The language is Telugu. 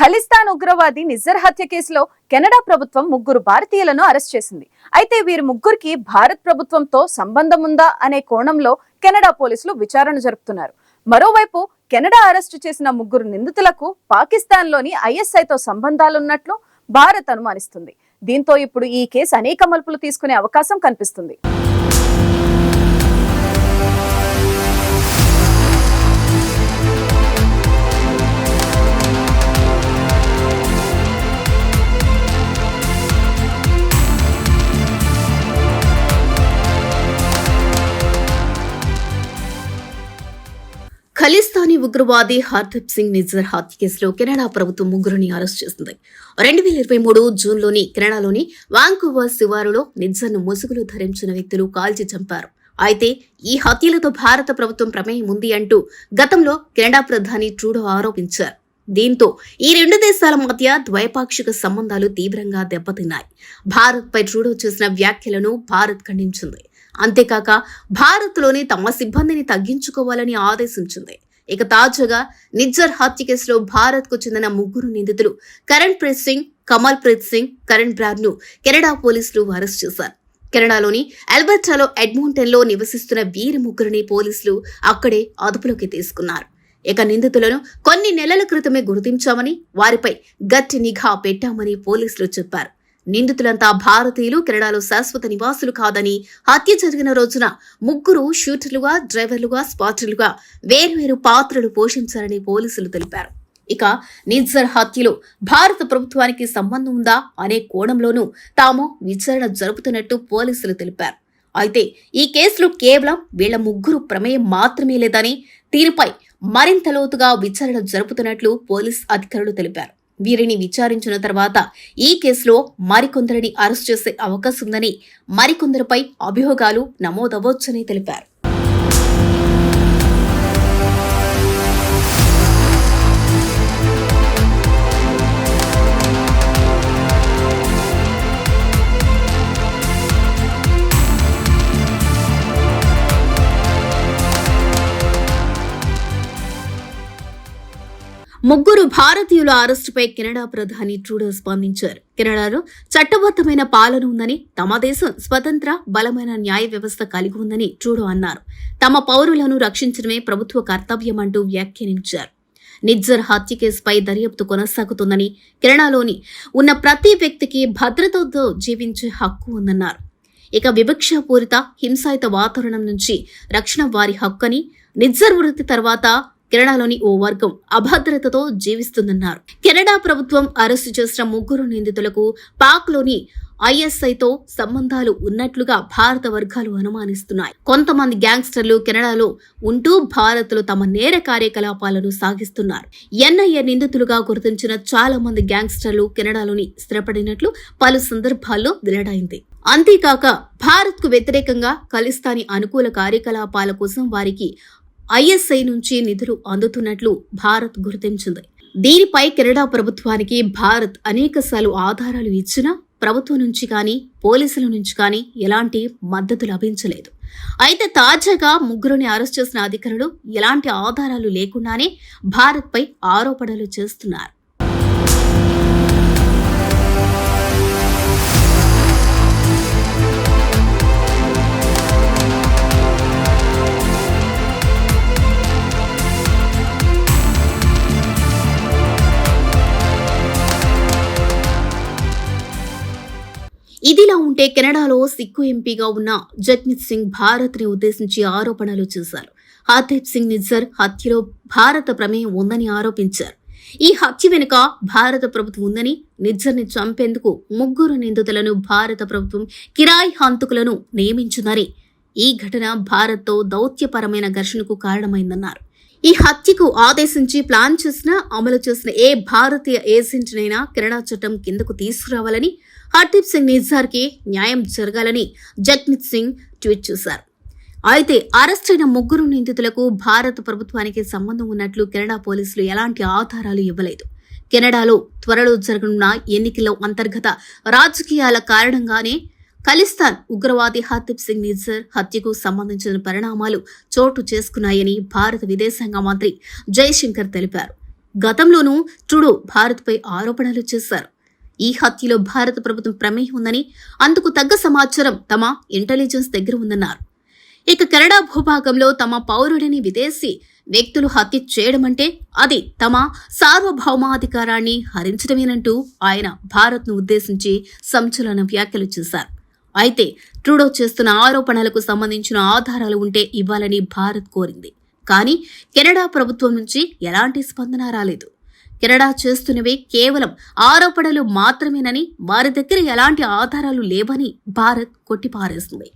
ఖలిస్తాన్ ఉగ్రవాది నిజర్ హత్య కేసులో కెనడా ప్రభుత్వం ముగ్గురు భారతీయులను అరెస్ట్ చేసింది. అయితే వీరి ముగ్గురికి భారత్ ప్రభుత్వంతో సంబంధం ఉందా అనే కోణంలో కెనడా పోలీసులు విచారణ జరుపుతున్నారు. మరోవైపు కెనడా అరెస్టు చేసిన ముగ్గురు నిందితులకు పాకిస్తాన్లోని ఐఎస్ఐతో సంబంధాలున్నట్లు భారత్ అనుమానిస్తుంది. దీంతో ఇప్పుడు ఈ కేసు అనేక మలుపులు తీసుకునే అవకాశం కనిపిస్తుంది. ఉగ్రవాది హర్దీప్ సింగ్ నిజర్ హత్య కేసులో కెనడా ప్రభుత్వం ముగ్గురిని అరెస్ట్ చేసింది. రెండు వేల ఇరవై మూడు జూన్లోని కెనడాలోని వాంకూవర్ శివారులో నిజ్జర్ను ముసుగులు ధరించిన వ్యక్తులు కాల్చి చంపారు. అయితే ఈ హత్యలతో భారత ప్రభుత్వం ప్రమేయం ఉంది అంటూ గతంలో కెనడా ప్రధాని ట్రూడో ఆరోపించారు. దీంతో ఈ రెండు దేశాల మధ్య ద్వైపాక్షిక సంబంధాలు తీవ్రంగా దెబ్బతిన్నాయి. భారత్పై ట్రూడో చేసిన వ్యాఖ్యలను భారత్ ఖండించింది. అంతేకాక భారత్లోని తమ సిబ్బందిని తగ్గించుకోవాలని ఆదేశించింది. ఇక తాజాగా నిజ్జర్ హత్య కేసులో భారత్కు చెందిన ముగ్గురు నిందితులు కరణ్ ప్రీత్ సింగ్ కమల్ ప్రీత్ సింగ్ కరణ్ బ్రాడ్ను కెనడా పోలీసులు అరెస్ట్ చేశారు. కెనడాలోని అల్బర్టాలో ఎడ్మోంటన్లో నివసిస్తున్న వీరి ముగ్గురిని పోలీసులు అక్కడే అదుపులోకి తీసుకున్నారు. ఇక నిందితులను కొన్ని నెలల క్రితమే గుర్తించామని వారిపై గట్టి నిఘా పెట్టామని పోలీసులు చెప్పారు. నిందితులంతా భారతీయులు కెనడాలో శాశ్వత నివాసులు కాదని హత్య జరిగిన రోజున ముగ్గురు షూటర్లుగా డ్రైవర్లుగా స్పాటర్లుగా వేర్వేరు పాత్రలు పోషించారని పోలీసులు తెలిపారు. ఇక నిజర్ హత్యలో భారత ప్రభుత్వానికి సంబంధం ఉందా అనే కోణంలోనూ తాము విచారణ జరుపుతున్నట్టు పోలీసులు తెలిపారు. అయితే ఈ కేసులో కేవలం వీళ్ళ ముగ్గురు ప్రమేయం మాత్రమే లేదని దీనిపై మరింత లోతుగా విచారణ జరుపుతున్నట్లు పోలీస్ అధికారులు తెలిపారు. వీరిని విచారించిన తర్వాత ఈ కేసులో మరికొందరిని అరెస్ట్ చేసే అవకాశం ఉందని మరికొందరిపై అభియోగాలు నమోదవచ్చని తెలిపారు. ముగ్గురు భారతీయుల అరెస్టుపై కెనడా ప్రధాని ట్రూడో స్పందించారు. కెనడాలో చట్టబద్ధమైన పాలన ఉందని తమ దేశం స్వతంత్ర బలమైన న్యాయ వ్యవస్థ కలిగి ఉందని ట్రూడో అన్నారు. తమ పౌరులను రక్షించడమే ప్రభుత్వ కర్తవ్యమంటూ వ్యాఖ్యానించారు. నిజ్జర్ హత్య కేసుపై దర్యాప్తు కొనసాగుతుందని కెనడాలోని ఉన్న ప్రతి వ్యక్తికి భద్రతతో జీవించే హక్కు ఉందన్నారు. ఇక వివక్షపూరిత హింసాయుత వాతావరణం నుంచి రక్షణ వారి హక్కని నిజ్జర్ వృత్తి తర్వాత కెనడాలోని ఓ వర్గం అభద్రతతో జీవిస్తుందన్నారు. కెనడా ప్రభుత్వం అరెస్టు చేసిన ముగ్గురు నిందితులకు పాక్లోని ఐఎస్ఐతో సంబంధాలు ఉన్నట్లుగా భారత వర్గాలు అనుమానిస్తున్నాయి. కొంతమంది గ్యాంగ్స్టర్లు కెనడాలో ఉంటూ భారత్లో తమ నేర కార్యకలాపాలను సాగిస్తున్నారు. ఎన్ఐఏ నిందితులుగా గుర్తించిన చాలా మంది గ్యాంగ్స్టర్లు కెనడాలోని స్థిరపడినట్లు పలు సందర్భాల్లో వెల్లడైంది అంతేకాక భారత్కు వ్యతిరేకంగా ఖలిస్తానీ అనుకూల కార్యకలాపాల కోసం వారికి ఐఎస్ఐ నుంచి నిధులు అందుతున్నట్లు భారత్ గుర్తించింది. దీనిపై కెనడా ప్రభుత్వానికి భారత్ అనేకసార్లు ఆధారాలు ఇచ్చినా ప్రభుత్వం నుంచి కానీ పోలీసుల నుంచి కానీ ఎలాంటి మద్దతు లభించలేదు. అయితే తాజాగా ముగ్గురుని అరెస్ట్ చేసిన అధికారులు ఎలాంటి ఆధారాలు లేకుండానే భారత్పై ఆరోపణలు చేస్తున్నారు. ఇదిలా ఉంటే కెనడాలో సిక్కు ఎంపీగా ఉన్న జగ్మిత్ సింగ్ భారత్ని ఉద్దేశించి ఆరోపణలు చేశారు. హర్దీప్ సింగ్ నిజ్జర్ హత్యలో భారత ప్రమేయం ఉందని ఆరోపించారు. ఈ హత్య వెనుక భారత ప్రభుత్వం ఉందని నిజ్జర్ని చంపేందుకు ముగ్గురు నిందితులను భారత ప్రభుత్వం కిరాయి హంతకులను నియమించిందని ఈ ఘటన భారత్తో దౌత్యపరమైన ఘర్షణకు కారణమైందన్నారు. ఈ హత్యకు ఆదేశించి ప్లాన్ చేసిన అమలు చేసిన ఏ భారతీయ ఏజెంట్నైనా కెనడా చట్టం కిందకు తీసుకురావాలని హర్దీప్ సింగ్ నిజార్కి న్యాయం జరగాలని జగ్మిత్ సింగ్ ట్వీట్ చేశారు. అయితే అరెస్ట్ అయిన ముగ్గురు నిందితులకు భారత ప్రభుత్వానికి సంబంధం ఉన్నట్లు కెనడా పోలీసులు ఎలాంటి ఆధారాలు ఇవ్వలేదు. కెనడాలో త్వరలో జరగనున్న ఎన్నికల్లో అంతర్గత రాజకీయాల కారణంగానే ఖలిస్తాన్ ఉగ్రవాది హర్దీప్ సింగ్ నిజర్ హత్యకు సంబంధించిన పరిణామాలు చోటు చేసుకున్నాయని భారత విదేశాంగ మంత్రి జయశంకర్ తెలిపారు. గతంలోనూ ట్రుడో భారత్పై ఆరోపణలు చేశారు. ఈ హత్యలో భారత ప్రభుత్వం ప్రమేయం ఉందని అందుకు తగ్గ సమాచారం తమ ఇంటెలిజెన్స్ దగ్గర ఉందన్నారు. ఇక కెనడా భూభాగంలో తమ పౌరుడిని విదేశీ వ్యక్తులు హత్య చేయడమంటే అది తమ సార్వభౌమాధికారాన్ని హరించడమేనంటూ ఆయన భారత్ను ఉద్దేశించి సంచలన వ్యాఖ్యలు చేశారు. అయితే ట్రూడో చేస్తున్న ఆరోపణలకు సంబంధించిన ఆధారాలు ఉంటే ఇవ్వాలని భారత్ కోరింది. కానీ కెనడా ప్రభుత్వం నుంచి ఎలాంటి స్పందన రాలేదు. కెనడా చేస్తున్నవే కేవలం ఆరోపణలు మాత్రమేనని వారి దగ్గర ఎలాంటి ఆధారాలు లేవని భారత్ కొట్టిపారేస్తుంది